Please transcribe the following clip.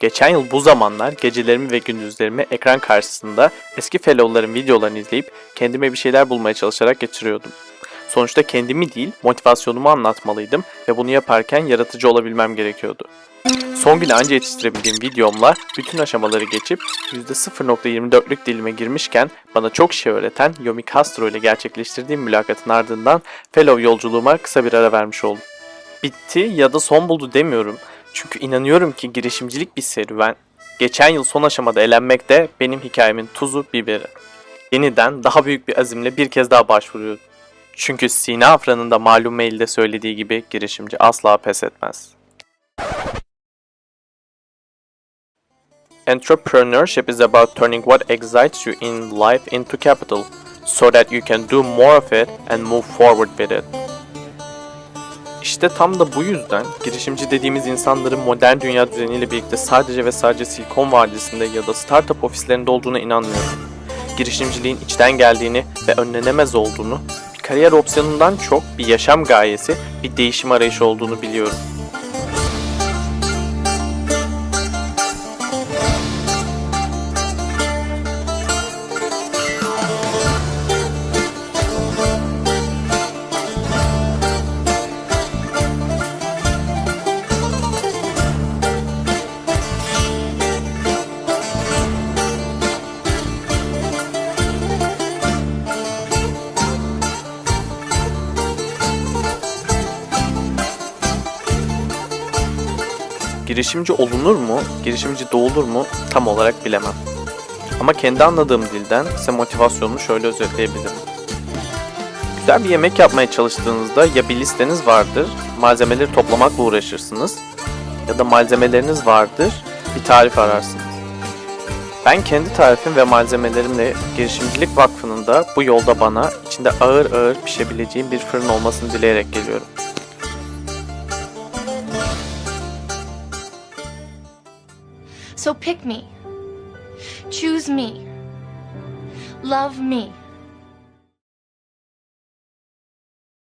Geçen yıl bu zamanlar gecelerimi ve gündüzlerimi ekran karşısında eski fellow'ların videolarını izleyip kendime bir şeyler bulmaya çalışarak geçiriyordum. Sonuçta kendimi değil, motivasyonumu anlatmalıydım ve bunu yaparken yaratıcı olabilmem gerekiyordu. Son güne anca yetiştirebildiğim videomla bütün aşamaları geçip %0.24'lük dilime girmişken bana çok şey öğreten Yomi Castro ile gerçekleştirdiğim mülakatın ardından fellow yolculuğuma kısa bir ara vermiş oldum. Bitti ya da son buldu demiyorum. Çünkü inanıyorum ki girişimcilik bir serüven. Geçen yıl son aşamada elenmek de benim hikayemin tuzu biberi. Yeniden daha büyük bir azimle bir kez daha başvuruyorum. Çünkü Sina Afra'nın da malum mailde söylediği gibi girişimci asla pes etmez. Entrepreneurship is about turning what excites you in life into capital so that you can do more of it and move forward with it. İşte tam da bu yüzden girişimci dediğimiz insanların modern dünya düzeniyle birlikte sadece ve sadece Silikon Vadisi'nde ya da startup ofislerinde olduğuna inanmıyorum. Girişimciliğin içten geldiğini ve önlenemez olduğunu, bir kariyer opsiyonundan çok bir yaşam gayesi, bir değişim arayışı olduğunu biliyorum. Girişimci olunur mu, girişimci doğulur mu tam olarak bilemem. Ama kendi anladığım dilden size motivasyonumu şöyle özetleyebilirim. Güzel bir yemek yapmaya çalıştığınızda ya bir listeniz vardır, malzemeleri toplamakla uğraşırsınız ya da malzemeleriniz vardır, bir tarif ararsınız. Ben kendi tarifim ve malzemelerimle Girişimcilik Vakfı'nın da bu yolda bana içinde ağır ağır pişebileceğim bir fırın olmasını dileyerek geliyorum. So pick me. Choose me. Love me.